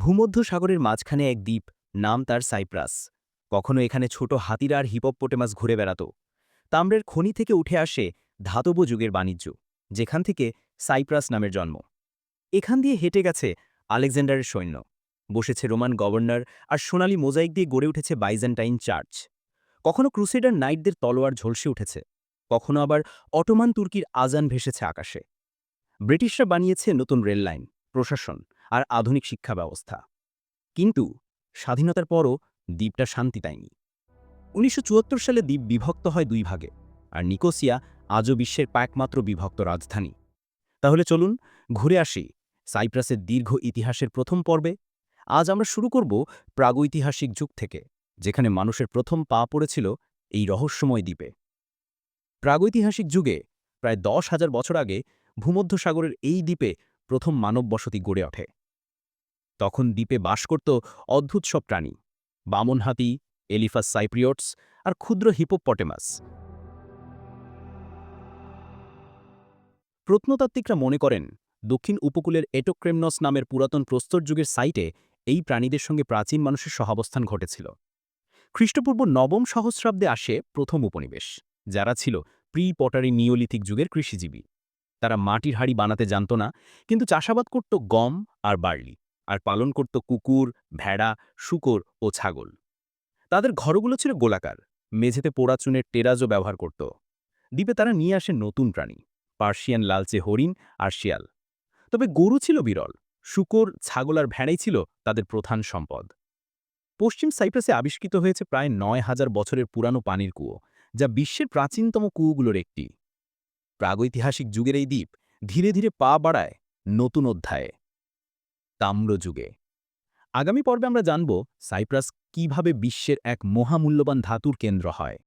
ভূমধ্য সাগরের মাঝখানে এক দ্বীপ, নাম তার সাইপ্রাস। কখনো এখানে ছোট হাতিরা আর হিপোপোটেমাস ঘুরে বেড়াত। তাম্রের খনি থেকে উঠে আসে ধাতব যুগের বাণিজ্য, যেখান থেকে সাইপ্রাস নামের জন্ম। এখান দিয়ে হেঁটে গেছে আলেকজান্ডারের সৈন্য। বসেছে রোমান গভর্নর আর সোনালি মোজাইক দিয়ে গড়ে উঠেছে বাইজেন্টাইন চার্চ। কখনো ক্রুসেডার নাইটদের তলোয়ার ঝলসে উঠেছে, কখনো আবার অটোমান তুর্কির আজান ভেসেছে আকাশে। ব্রিটিশরা বানিয়েছে নতুন রেললাইন, প্রশাসন আর আধুনিক শিক্ষা ব্যবস্থা। কিন্তু স্বাধীনতার পরও দ্বীপটা শান্তি দেয়নি উনিশশো সালে দ্বীপ বিভক্ত হয় দুই ভাগে, আর নিকোসিয়া আজও বিশ্বের একমাত্র বিভক্ত রাজধানী। তাহলে চলুন ঘুরে আসি সাইপ্রাসের দীর্ঘ ইতিহাসের প্রথম পর্বে। আজ আমরা শুরু করব প্রাগৈতিহাসিক যুগ থেকে, যেখানে মানুষের প্রথম পা পড়েছিল এই রহস্যময় দ্বীপে। প্রাগৈতিহাসিক যুগে প্রায় দশ হাজার বছর আগে ভূমধ্যসাগরের এই দ্বীপে প্রথম মানব বসতি গড়ে ওঠে। তখন দ্বীপে বাস করত অদ্ভুত সব প্রাণী বামন হাতি এলিফাস সাইপ্রিয়টস আর ক্ষুদ্র হিপোপটেমাস। প্রত্নতাত্ত্বিকরা মনে করেন, দক্ষিণ উপকূলের এটোক্রেমনস নামের পুরাতন প্রস্তর যুগের সাইটে এই প্রাণীদের সঙ্গে প্রাচীন মানুষের সহাবস্থান ঘটেছিল। খ্রিস্টপূর্ব নবম সহস্রাব্দে আসে প্রথম উপনিবেশ, যারা ছিল প্রি পটারি নিওলিথিক যুগের কৃষিজীবী। তারা মাটির হাড়ি বানাতে জানত না, কিন্তু চাষাবাদ করত গম আর বার্লি। আর পালন করত কুকুর, ভেড়া, শুকর ও ছাগল। তাদের ঘরগুলো ছিল গোলাকার। মেঝেতে পোড়া চুনের টেরাজও ব্যবহার করত। দ্বীপে তারা নিয়ে আসে নতুন প্রাণী, পার্সিয়ান লালচে হরিণ আর শিয়াল। তবে গরু ছিল বিরল। শুকর, ছাগল আর ভেড়াই ছিল তাদের প্রধান সম্পদ। পশ্চিম সাইপ্রাসে আবিষ্কৃত হয়েছে প্রায় নয় হাজার বছরের পুরানো পানির কুয়ো, যা বিশ্বের প্রাচীনতম কুয়োগুলোর একটি। প্রাগৈতিহাসিক যুগের এই দ্বীপ ধীরে ধীরে পা বাড়ায় নতুন অধ্যায়ে। তাম্র যুগে। আগামী পর্বে আমরা জানব সাইপ্রাস কীভাবে বিশ্বের এক মহামূল্যবান ধাতুর কেন্দ্র হয়।